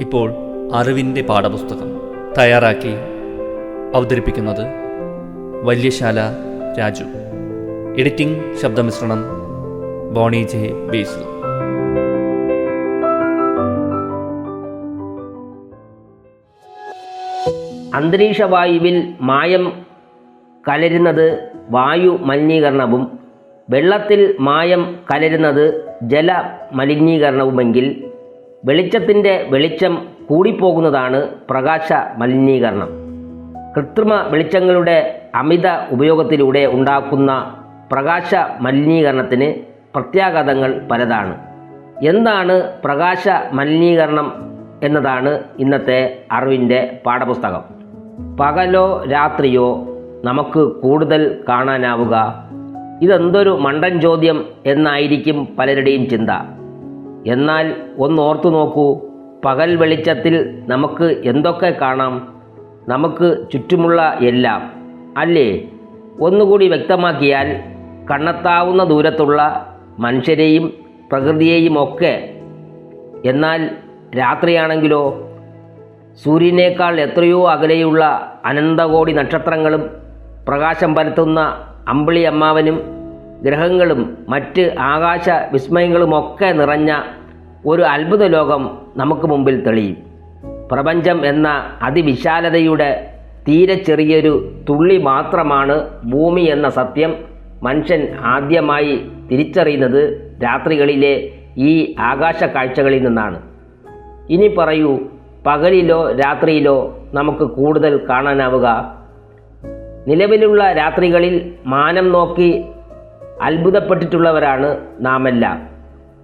ഇപ്പോൾ അറിവിന്റെ പാഠപുസ്തകം തയ്യാറാക്കി അവതരിപ്പിക്കുന്നത് വല്യശാല രാജു. എഡിറ്റിംഗ് ശബ്ദമിശ്രണം ബോണി ജെ ബേസ്. അന്തരീക്ഷ വായുവിൽ മായം കലരുന്നത് വായു മലിനീകരണവും വെള്ളത്തിൽ മായം കലരുന്നത് ജല മലിനീകരണവുമെങ്കിൽ വെളിച്ചത്തിന്റെ വെളിച്ചം കൂടിപ്പോകുന്നതാണ് പ്രകാശ മലിനീകരണം കൃത്രിമ വെളിച്ചങ്ങളുടെ അമിത ഉപയോഗത്തിലൂടെ ഉണ്ടാക്കുന്ന പ്രകാശ മലിനീകരണത്തിന് പ്രത്യാഘാതങ്ങൾ പലതാണ്. എന്താണ് പ്രകാശ മലിനീകരണം എന്നതാണ് ഇന്നത്തെ അറിവിന്റെ പാഠപുസ്തകം. പകലോ രാത്രിയോ നമുക്ക് കൂടുതൽ കാണാനാവുക. ഇതെന്തൊരു മണ്ടൻ ചോദ്യം എന്നായിരിക്കും പലരുടെയും ചിന്ത. എന്നാൽ ഒന്ന് ഓർത്തു നോക്കൂ പകൽ വെളിച്ചത്തിൽ നമുക്ക് എന്തൊക്കെ കാണാം? നമുക്ക് ചുറ്റുമുള്ള എല്ലാം അല്ലേ? ഒന്നുകൂടി വ്യക്തമാക്കിയാൽ കണ്ണെത്താവുന്ന ദൂരത്തുള്ള മനുഷ്യരെയും പ്രകൃതിയെയും ഒക്കെ. എന്നാൽ രാത്രിയാണെങ്കിലോ? സൂര്യനേക്കാൾ എത്രയോ അകലെയുള്ള അനന്തകോടി നക്ഷത്രങ്ങളും പ്രകാശം പരത്തുന്ന അമ്പിളി അമ്മാവനും ഗ്രഹങ്ങളും മറ്റ് ആകാശ വിസ്മയങ്ങളുമൊക്കെ നിറഞ്ഞ ഒരു അത്ഭുത ലോകം നമുക്ക് മുമ്പിൽ തെളിയും. പ്രപഞ്ചം എന്ന അതിവിശാലതയുടെ തീരെ ചെറിയൊരു തുള്ളി മാത്രമാണ് ഭൂമി എന്ന സത്യം മനുഷ്യൻ ആദ്യമായി തിരിച്ചറിയുന്നത് രാത്രികളിലെ ഈ ആകാശ കാഴ്ചകളിൽ നിന്നാണ്. ഇനി പറയൂ പകലിലോ രാത്രിയിലോ നമുക്ക് കൂടുതൽ കാണാനാവുക? നിലവിലുള്ള രാത്രികളിൽ മാനം നോക്കി അത്ഭുതപ്പെട്ടിട്ടുള്ളവരാണ് നാമെല്ലാം.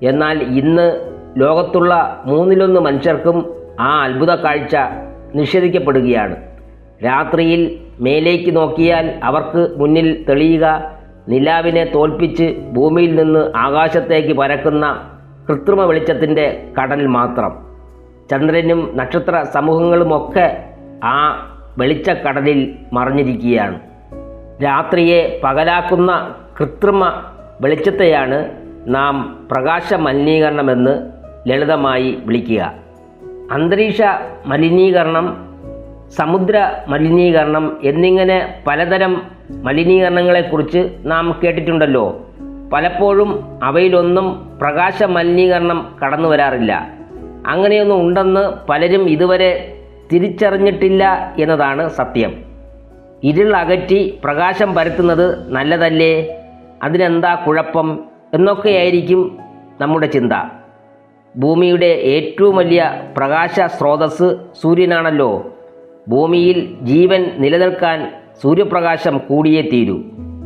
എന്നാൽ ഇന്ന് ലോകത്തുള്ള മൂന്നിലൊന്ന് മനുഷ്യർക്കും ആ അത്ഭുത കാഴ്ച നിഷേധിക്കപ്പെടുകയാണ്. രാത്രിയിൽ മേലേക്ക് നോക്കിയാൽ അവർക്ക് മുന്നിൽ തെളിയുക നിലാവിനെ തോൽപ്പിച്ച് ഭൂമിയിൽ നിന്ന് ആകാശത്തേക്ക് പരക്കുന്ന കൃത്രിമ വെളിച്ചത്തിന്റെ കടൽ മാത്രം. ചന്ദ്രനും നക്ഷത്ര സമൂഹങ്ങളുമൊക്കെ ആ വെളിച്ചക്കടലിൽ മറഞ്ഞിരിക്കുകയാണ്. രാത്രിയെ പകലാക്കുന്ന കൃത്രിമ വെളിച്ചത്തെയാണ് നാം പ്രകാശ മലിനീകരണമെന്ന് ലളിതമായി വിളിക്കുക. അന്തരീക്ഷ മലിനീകരണം സമുദ്ര മലിനീകരണം എന്നിങ്ങനെ പലതരം മലിനീകരണങ്ങളെക്കുറിച്ച് നാം കേട്ടിട്ടുണ്ടല്ലോ. പലപ്പോഴും അവയിലൊന്നും പ്രകാശ മലിനീകരണം കടന്നു വരാറില്ല. അങ്ങനെയൊന്നും ഉണ്ടെന്ന് പലരും ഇതുവരെ തിരിച്ചറിഞ്ഞിട്ടില്ല എന്നതാണ് സത്യം. ഇരുൾ അകറ്റി പ്രകാശം പരത്തുന്നത് നല്ലതല്ലേ? അതിനെന്താ കുഴപ്പം എന്നൊക്കെയായിരിക്കും നമ്മുടെ ചിന്ത. ഭൂമിയുടെ ഏറ്റവും വലിയ പ്രകാശ സ്രോതസ് സൂര്യനാണല്ലോ. ഭൂമിയിൽ ജീവൻ നിലനിൽക്കാൻ സൂര്യപ്രകാശം കൂടിയേ തീരൂ.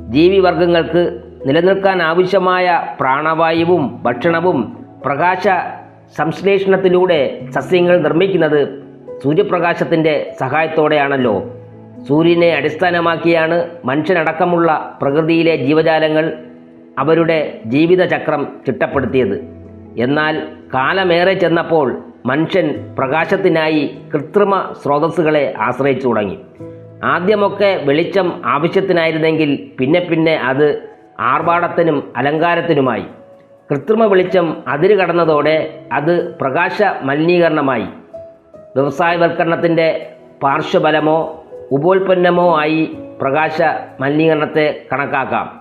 ജീവിവർഗങ്ങൾക്ക് നിലനിൽക്കാൻ ആവശ്യമായ പ്രാണവായുവും ഭക്ഷണവും പ്രകാശ സംശ്ലേഷണത്തിലൂടെ സസ്യങ്ങൾ നിർമ്മിക്കുന്നത് സൂര്യപ്രകാശത്തിന്റെ സഹായത്തോടെയാണല്ലോ. സൂര്യനെ അടിസ്ഥാനമാക്കിയാണ് മനുഷ്യനടക്കമുള്ള പ്രകൃതിയിലെ ജീവജാലങ്ങൾ അവരുടെ ജീവിതചക്രം ചിട്ടപ്പെടുത്തിയത്. എന്നാൽ കാലമേറെ ചെന്നപ്പോൾ മനുഷ്യൻ പ്രകാശത്തിനായി കൃത്രിമ സ്രോതസ്സുകളെ ആശ്രയിച്ചു തുടങ്ങി. ആദ്യമൊക്കെ വെളിച്ചം ആവശ്യത്തിനായിരുന്നെങ്കിൽ പിന്നെ പിന്നെ അത് ആർഭാടത്തിനും അലങ്കാരത്തിനുമായി. കൃത്രിമ വെളിച്ചം അതിര് കടന്നതോടെ അത് പ്രകാശ മലിനീകരണമായി വ്യവസായവൽക്കരണത്തിന്റെ പാർശ്വഫലമോ ഉപോൽപ്പന്നമോ ആയി പ്രകാശ മലിനീകരണത്തെ കണക്കാക്കാം.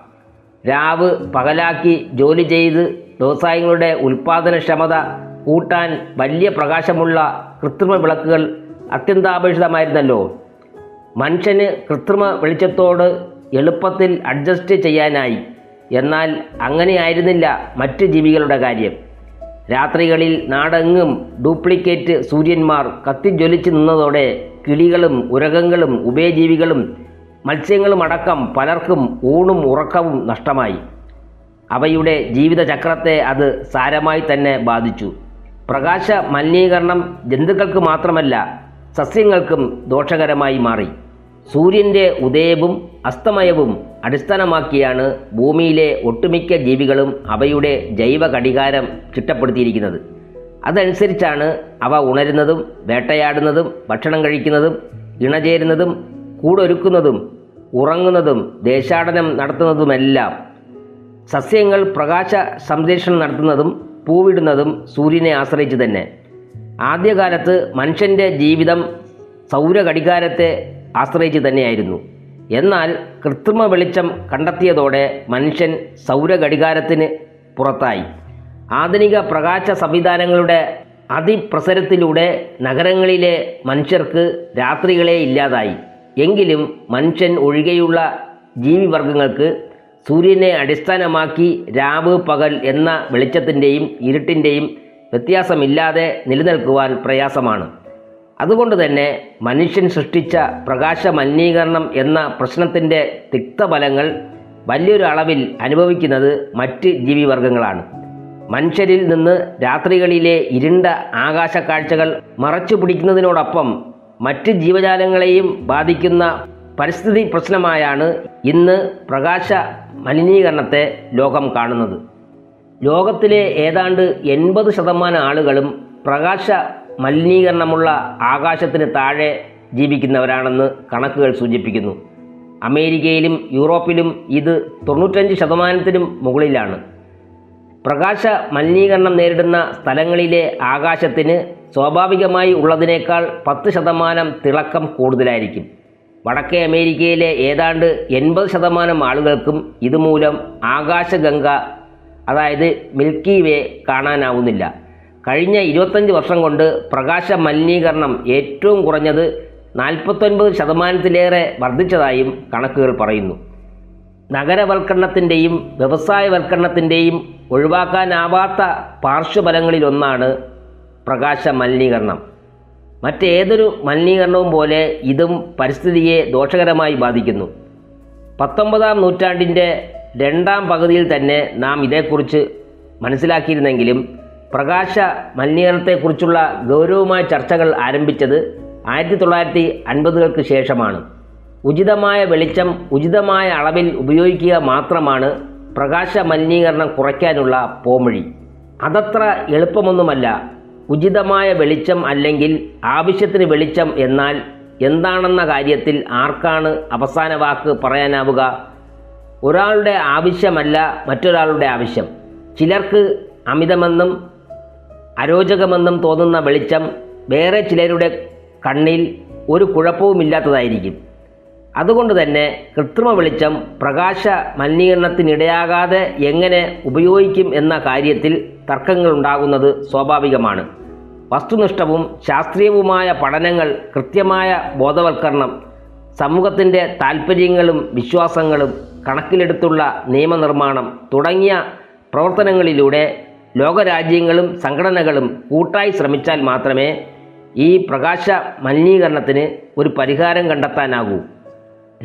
രാവ് പകലാക്കി ജോലി ചെയ്ത് വ്യവസായങ്ങളുടെ ഉൽപ്പാദനക്ഷമത കൂട്ടാൻ വലിയ പ്രകാശമുള്ള കൃത്രിമ വിളക്കുകൾ അത്യന്താപേക്ഷിതമായിരുന്നല്ലോ. മനുഷ്യന് കൃത്രിമ വെളിച്ചത്തോട് എളുപ്പത്തിൽ അഡ്ജസ്റ്റ് ചെയ്യാനായി. എന്നാൽ അങ്ങനെയായിരുന്നില്ല മറ്റ് ജീവികളുടെ കാര്യം. രാത്രികളിൽ നാടെങ്ങും ഡ്യൂപ്ലിക്കേറ്റ് സൂര്യന്മാർ കത്തിജ്വലിച്ച് നിന്നതോടെ കിളികളും ഉരകങ്ങളും ഉഭയജീവികളും മത്സ്യങ്ങളും അടക്കം പലർക്കും ഊണും ഉറക്കവും നഷ്ടമായി. അവയുടെ ജീവിതചക്രത്തെ അത് സാരമായി തന്നെ ബാധിച്ചു. പ്രകാശ മലിനീകരണം ജന്തുക്കൾക്ക് മാത്രമല്ല സസ്യങ്ങൾക്കും ദോഷകരമായി മാറി. സൂര്യന്റെ ഉദയവും അസ്തമയവും അടിസ്ഥാനമാക്കിയാണ് ഭൂമിയിലെ ഒട്ടുമിക്ക ജീവികളും അവയുടെ ജൈവ ഘടികാരം ചിട്ടപ്പെടുത്തിയിരിക്കുന്നത്. അതനുസരിച്ചാണ് അവ ഉണരുന്നതും വേട്ടയാടുന്നതും ഭക്ഷണം കഴിക്കുന്നതും ഇണചേരുന്നതും കൂടൊരുക്കുന്നതും ഉറങ്ങുന്നതും ദേശാടനം നടത്തുന്നതുമെല്ലാം. സസ്യങ്ങൾ പ്രകാശ സംരക്ഷണം നടത്തുന്നതും പൂവിടുന്നതും സൂര്യനെ ആശ്രയിച്ച് തന്നെ. ആദ്യകാലത്ത് മനുഷ്യന്റെ ജീവിതം സൗരഘടികാരത്തെ ആശ്രയിച്ച് തന്നെയായിരുന്നു. എന്നാൽ കൃത്രിമ വെളിച്ചം കണ്ടെത്തിയതോടെ മനുഷ്യൻ സൗരഘടികാരത്തിന് പുറത്തായി. ആധുനിക പ്രകാശ സംവിധാനങ്ങളുടെ അതിപ്രസരത്തിലൂടെ നഗരങ്ങളിലെ മനുഷ്യർക്ക് രാത്രികളെ ഇല്ലാതായി. എങ്കിലും മനുഷ്യൻ ഒഴികെയുള്ള ജീവിവർഗങ്ങൾക്ക് സൂര്യനെ അടിസ്ഥാനമാക്കി രാവ് പകൽ എന്ന വെളിച്ചത്തിന്റെയും ഇരുട്ടിന്റെയും വ്യത്യാസമില്ലാതെ നിലനിൽക്കുവാൻ പ്രയാസമാണ്. അതുകൊണ്ട് തന്നെ മനുഷ്യൻ സൃഷ്ടിച്ച പ്രകാശ മലിനീകരണം എന്ന പ്രശ്നത്തിന്റെ തിക്തഫലങ്ങൾ വലിയൊരു അളവിൽ അനുഭവിക്കുന്നത് മറ്റ് ജീവിവർഗങ്ങളാണ് മനുഷ്യരിൽ നിന്ന് രാത്രികളിലെ ഇരുണ്ട ആകാശക്കാഴ്ചകൾ മറച്ചു പിടിക്കുന്നതിനോടൊപ്പം മറ്റ് ജീവജാലങ്ങളെയും ബാധിക്കുന്ന പരിസ്ഥിതി പ്രശ്നമായാണ് ഇന്ന് പ്രകാശ മലിനീകരണത്തെ ലോകം കാണുന്നത്. ലോകത്തിലെ ഏതാണ്ട് എൺപത് ശതമാനം ആളുകളും പ്രകാശ മലിനീകരണമുള്ള ആകാശത്തിന് താഴെ ജീവിക്കുന്നവരാണെന്ന് കണക്കുകൾ സൂചിപ്പിക്കുന്നു. അമേരിക്കയിലും യൂറോപ്പിലും ഇത് തൊണ്ണൂറ്റഞ്ച് ശതമാനത്തിനും മുകളിലാണ്. പ്രകാശ മലിനീകരണം നേരിടുന്ന സ്ഥലങ്ങളിലെ ആകാശത്തിന് സ്വാഭാവികമായി ഉള്ളതിനേക്കാൾ പത്ത് ശതമാനം തിളക്കം കൂടുതലായിരിക്കും. വടക്കേ അമേരിക്കയിലെ ഏതാണ്ട് എൺപത് ശതമാനം ആളുകൾക്കും ഇതുമൂലം ആകാശഗംഗ അതായത് മിൽക്കി വേ കാണാനാവുന്നില്ല. കഴിഞ്ഞ ഇരുപത്തഞ്ച് വർഷം കൊണ്ട് പ്രകാശ മലിനീകരണം ഏറ്റവും കുറഞ്ഞത് നാൽപ്പത്തൊൻപത് ശതമാനത്തിലേറെ വർദ്ധിച്ചതായും കണക്കുകൾ പറയുന്നു. നഗരവൽക്കരണത്തിന്റെയും വ്യവസായവൽക്കരണത്തിന്റെയും ഒഴിവാക്കാനാവാത്ത പാർശ്വഫലങ്ങളിലൊന്നാണ് പ്രകാശ മലിനീകരണം മറ്റേതൊരു മലിനീകരണവും പോലെ ഇതും പരിസ്ഥിതിയെ ദോഷകരമായി ബാധിക്കുന്നു. പത്തൊമ്പതാം നൂറ്റാണ്ടിന്റെ രണ്ടാം പകുതിയിൽ തന്നെ നാം ഇതേക്കുറിച്ച് മനസ്സിലാക്കിയിരുന്നെങ്കിലും പ്രകാശ മലിനീകരണത്തെക്കുറിച്ചുള്ള ഗൗരവമായ ചർച്ചകൾ ആരംഭിച്ചത് ആയിരത്തി തൊള്ളായിരത്തി അൻപതുകൾക്ക് ശേഷമാണ്. ഉചിതമായ വെളിച്ചം ഉചിതമായ അളവിൽ ഉപയോഗിക്കുക മാത്രമാണ് പ്രകാശ മലിനീകരണം കുറയ്ക്കാനുള്ള പോംവഴി. അതത്ര എളുപ്പമൊന്നുമല്ല. ഉചിതമായ വെളിച്ചം അല്ലെങ്കിൽ ആവശ്യത്തിന് വെളിച്ചം എന്നാൽ എന്താണെന്ന കാര്യത്തിൽ ആർക്കാണ് അവസാന വാക്ക് പറയാനാവുക? ഒരാളുടെ ആവശ്യമല്ല മറ്റൊരാളുടെ ആവശ്യം. ചിലർക്ക് അമിതമെന്നും അരോചകമെന്നും തോന്നുന്ന വെളിച്ചം വേറെ ചിലരുടെ കണ്ണിൽ ഒരു കുഴപ്പവുമില്ലാത്തതായിരിക്കും. അതുകൊണ്ട് തന്നെ കൃത്രിമ വെളിച്ചം പ്രകാശ മലിനീകരണത്തിനിടയാകാതെ എങ്ങനെ ഉപയോഗിക്കും എന്ന കാര്യത്തിൽ തർക്കങ്ങൾ ഉണ്ടാകുന്നത് സ്വാഭാവികമാണ്. വസ്തുനിഷ്ഠവും ശാസ്ത്രീയവുമായ പഠനങ്ങൾ കൃത്യമായ ബോധവൽക്കരണം സമൂഹത്തിന്റെ താൽപ്പര്യങ്ങളും വിശ്വാസങ്ങളും കണക്കിലെടുത്തുള്ള നിയമനിർമ്മാണം തുടങ്ങിയ പ്രവർത്തനങ്ങളിലൂടെ ലോകരാജ്യങ്ങളും സംഘടനകളും കൂട്ടായി ശ്രമിച്ചാൽ മാത്രമേ ഈ പ്രകാശ മലിനീകരണത്തിന് ഒരു പരിഹാരം കണ്ടെത്താനാകൂ.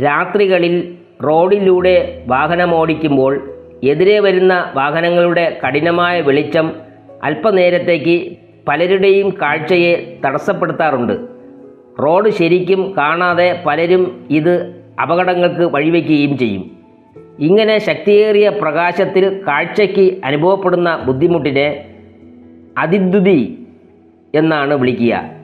രാത്രികളിൽ റോഡിലൂടെ വാഹനമോടിക്കുമ്പോൾ എതിരെ വരുന്ന വാഹനങ്ങളുടെ കഠിനമായ വെളിച്ചം അല്പനേരത്തേക്ക് പലരുടെയും കാഴ്ചയെ തടസ്സപ്പെടുത്താറുണ്ട്. റോഡ് ശരിക്കും കാണാതെ പലരും ഇത് അപകടങ്ങൾക്ക് വഴിവെക്കുകയും ചെയ്യും. ഇങ്ങനെ ശക്തിയേറിയ പ്രകാശത്തിൽ കാഴ്ചയ്ക്ക് അനുഭവപ്പെടുന്ന ബുദ്ധിമുട്ടിനെ അതിദ്യുതി എന്നാണ് വിളിക്കുക.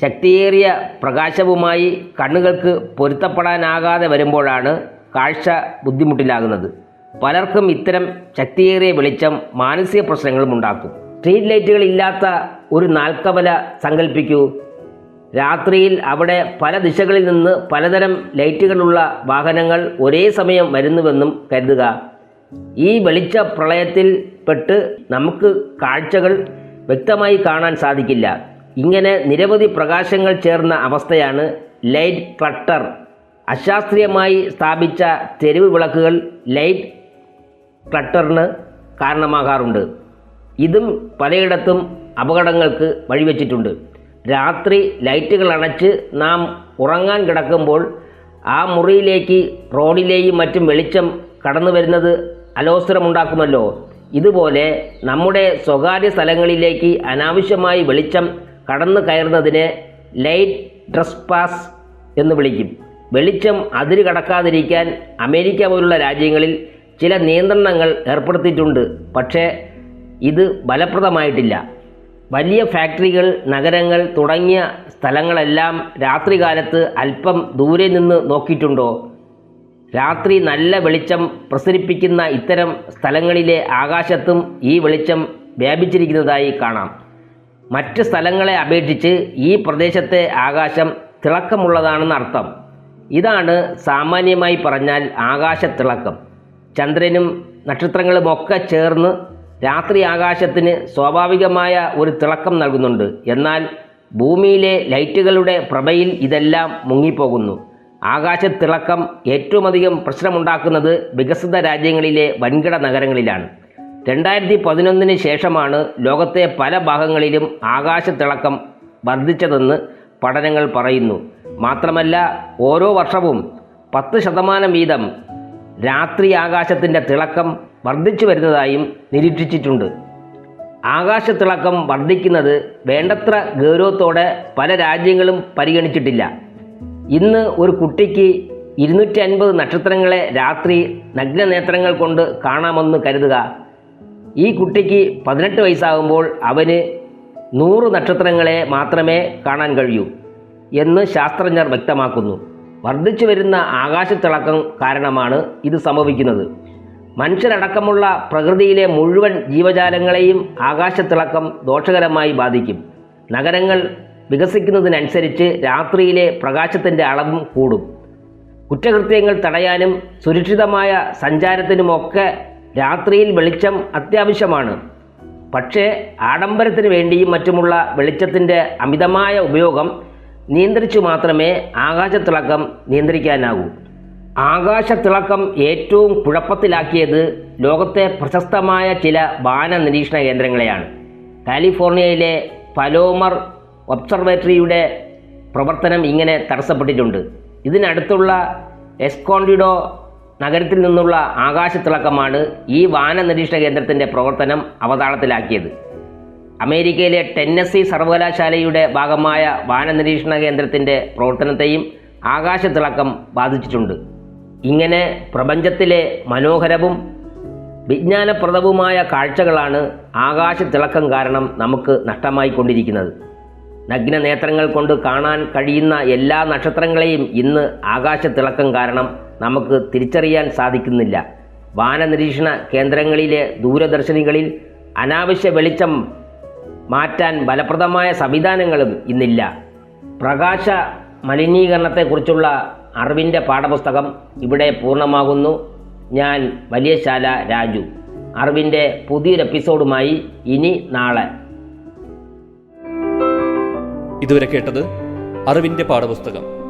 ശക്തിയേറിയ പ്രകാശവുമായി കണ്ണുകൾക്ക് പൊരുത്തപ്പെടാനാകാതെ വരുമ്പോഴാണ് കാഴ്ച ബുദ്ധിമുട്ടിലാകുന്നത്. പലർക്കും ഇത്തരം ശക്തിയേറിയ വെളിച്ചം മാനസിക പ്രശ്നങ്ങളും ഉണ്ടാക്കും. സ്ട്രീറ്റ് ലൈറ്റുകൾ ഇല്ലാത്ത ഒരു നാൽക്കവല സങ്കല്പിക്കൂ രാത്രിയിൽ അവിടെ പല ദിശകളിൽ നിന്ന് പലതരം ലൈറ്റുകളുള്ള വാഹനങ്ങൾ ഒരേ സമയം വരുന്നുവെന്നും കരുതുക. ഈ വെളിച്ച പ്രളയത്തിൽ പെട്ട് നമുക്ക് കാഴ്ചകൾ വ്യക്തമായി കാണാൻ സാധിക്കില്ല. ഇങ്ങനെ നിരവധി പ്രകാശങ്ങൾ ചേർന്ന അവസ്ഥയാണ് ലൈറ്റ് ക്ലട്ടർ അശാസ്ത്രീയമായി സ്ഥാപിച്ച തെരുവ് വിളക്കുകൾ ലൈറ്റ് ക്ലട്ടറിന് കാരണമാകാറുണ്ട്. ഇതും പലയിടത്തും അപകടങ്ങൾക്ക് വഴിവെച്ചിട്ടുണ്ട്. രാത്രി ലൈറ്റുകൾ അണച്ച് നാം ഉറങ്ങാൻ കിടക്കുമ്പോൾ ആ മുറിയിലേക്ക് റോഡിലെയും മറ്റും വെളിച്ചം കടന്നു വരുന്നത് അലോസരമുണ്ടാക്കുമല്ലോ. ഇതുപോലെ നമ്മുടെ സ്വകാര്യ സ്ഥലങ്ങളിലേക്ക് അനാവശ്യമായി വെളിച്ചം കടന്നു കയറുന്നതിനെ ലൈറ്റ് ഡ്രസ് പാസ് എന്ന് വിളിക്കും. വെളിച്ചം അതിര് കടക്കാതിരിക്കാൻ അമേരിക്ക പോലുള്ള രാജ്യങ്ങളിൽ ചില നിയന്ത്രണങ്ങൾ ഏർപ്പെടുത്തിയിട്ടുണ്ട്. പക്ഷേ ഇത് ഫലപ്രദമായിട്ടില്ല. വലിയ ഫാക്ടറികൾ നഗരങ്ങൾ തുടങ്ങിയ സ്ഥലങ്ങളെല്ലാം രാത്രികാലത്ത് അല്പം ദൂരെ നിന്ന് നോക്കിയിട്ടുണ്ടോ? രാത്രി നല്ല വെളിച്ചം പ്രസരിപ്പിക്കുന്ന ഇത്തരം സ്ഥലങ്ങളിലെ ആകാശത്തും ഈ വെളിച്ചം വ്യാപിച്ചിരിക്കുന്നതായി കാണാം. മറ്റ് സ്ഥലങ്ങളെ അപേക്ഷിച്ച് ഈ പ്രദേശത്തെ ആകാശം തിളക്കമുള്ളതാണെന്ന് അർത്ഥം ഇതാണ് സാമാന്യമായി പറഞ്ഞാൽ ആകാശത്തിളക്കം. ചന്ദ്രനും നക്ഷത്രങ്ങളുമൊക്കെ ചേർന്ന് രാത്രി ആകാശത്തിന് സ്വാഭാവികമായ ഒരു തിളക്കം നൽകുന്നുണ്ട്. എന്നാൽ ഭൂമിയിലെ ലൈറ്റുകളുടെ പ്രഭയിൽ ഇതെല്ലാം മുങ്ങിപ്പോകുന്നു. ആകാശത്തിളക്കം ഏറ്റവുമധികം പ്രശ്നമുണ്ടാക്കുന്നത് വികസിത രാജ്യങ്ങളിലെ വൻകിട നഗരങ്ങളിലാണ്. രണ്ടായിരത്തി പതിനൊന്നിന് ശേഷമാണ് ലോകത്തെ പല ഭാഗങ്ങളിലും ആകാശത്തിളക്കം വർദ്ധിച്ചതെന്ന് പഠനങ്ങൾ പറയുന്നു. മാത്രമല്ല ഓരോ വർഷവും പത്ത് ശതമാനം വീതം രാത്രി ആകാശത്തിന്റെ തിളക്കം വർദ്ധിച്ചു വരുന്നതായും നിരീക്ഷിച്ചിട്ടുണ്ട്. ആകാശത്തിളക്കം വർദ്ധിക്കുന്നത് വേണ്ടത്ര ഗൗരവത്തോടെ പല രാജ്യങ്ങളും പരിഗണിച്ചിട്ടില്ല. ഇന്ന് ഒരു കുട്ടിക്ക് ഇരുന്നൂറ്റി അൻപത് നക്ഷത്രങ്ങളെ രാത്രി നഗ്നനേത്രങ്ങൾ കൊണ്ട് കാണാമെന്ന് കരുതുക. ഈ കുട്ടിക്ക് പതിനെട്ട് വയസ്സാകുമ്പോൾ അവന് നൂറ് നക്ഷത്രങ്ങളെ മാത്രമേ കാണാൻ കഴിയൂ എന്ന് ശാസ്ത്രജ്ഞർ വ്യക്തമാക്കുന്നു. വർദ്ധിച്ചു വരുന്ന ആകാശത്തിളക്കം കാരണമാണ് ഇത് സംഭവിക്കുന്നത്. മനുഷ്യരടക്കമുള്ള പ്രകൃതിയിലെ മുഴുവൻ ജീവജാലങ്ങളെയും ആകാശത്തിളക്കം ദോഷകരമായി ബാധിക്കും. നഗരങ്ങൾ വികസിക്കുന്നതിനനുസരിച്ച് രാത്രിയിലെ പ്രകാശത്തിന്റെ അളവും കൂടും. കുറ്റകൃത്യങ്ങൾ തടയാനും സുരക്ഷിതമായ സഞ്ചാരത്തിനുമൊക്കെ രാത്രിയിൽ വെളിച്ചം അത്യാവശ്യമാണ്. പക്ഷേ ആഡംബരത്തിന് വേണ്ടിയും മറ്റുമുള്ള വെളിച്ചത്തിന്റെ അമിതമായ ഉപയോഗം നിയന്ത്രിച്ചു മാത്രമേ ആകാശത്തിളക്കം നിയന്ത്രിക്കാനാകൂ. ആകാശത്തിളക്കം ഏറ്റവും കുഴപ്പത്തിലാക്കിയത് ലോകത്തെ പ്രശസ്തമായ ചില വാന നിരീക്ഷണ കേന്ദ്രങ്ങളെയാണ്. കാലിഫോർണിയയിലെ പലോമർ ഒബ്സർവേറ്ററിയുടെ പ്രവർത്തനം ഇങ്ങനെ തടസ്സപ്പെട്ടിട്ടുണ്ട്. ഇതിനടുത്തുള്ള എസ്കോണ്ടിഡോ നഗരത്തിൽ നിന്നുള്ള ആകാശത്തിളക്കമാണ് ഈ വാന നിരീക്ഷണ കേന്ദ്രത്തിന്റെ പ്രവർത്തനം അവതാളത്തിലാക്കിയത്. അമേരിക്കയിലെ ടെന്നസി സർവകലാശാലയുടെ ഭാഗമായ വാന നിരീക്ഷണ കേന്ദ്രത്തിന്റെ പ്രവർത്തനത്തെയും ആകാശത്തിളക്കം ബാധിച്ചിട്ടുണ്ട്. ഇങ്ങനെ പ്രപഞ്ചത്തിലെ മനോഹരവും വിജ്ഞാനപ്രദവുമായ കാഴ്ചകളാണ് ആകാശത്തിളക്കം കാരണം നമുക്ക് നഷ്ടമായിക്കൊണ്ടിരിക്കുന്നത്. നഗ്ന നേത്രങ്ങൾ കൊണ്ട് കാണാൻ കഴിയുന്ന എല്ലാ നക്ഷത്രങ്ങളെയും ഇന്ന് ആകാശത്തിളക്കം കാരണം നമുക്ക് തിരിച്ചറിയാൻ സാധിക്കുന്നില്ല. വാനനിരീക്ഷണ കേന്ദ്രങ്ങളിലെ ദൂരദർശിനികളിൽ അനാവശ്യ വെളിച്ചം മാറ്റാൻ ഫലപ്രദമായ സംവിധാനങ്ങളും ഇന്നില്ല. പ്രകാശ മലിനീകരണത്തെക്കുറിച്ചുള്ള അറിവിന്റെ പാഠപുസ്തകം ഇവിടെ പൂർണമാകുന്നു. ഞാൻ വലിയശാല രാജു. അറിവിന്റെ പുതിയൊരു എപ്പിസോഡുമായി ഇനി നാളെ. ഇതുവരെ കേട്ടത് അറിവിന്റെ പാഠപുസ്തകം.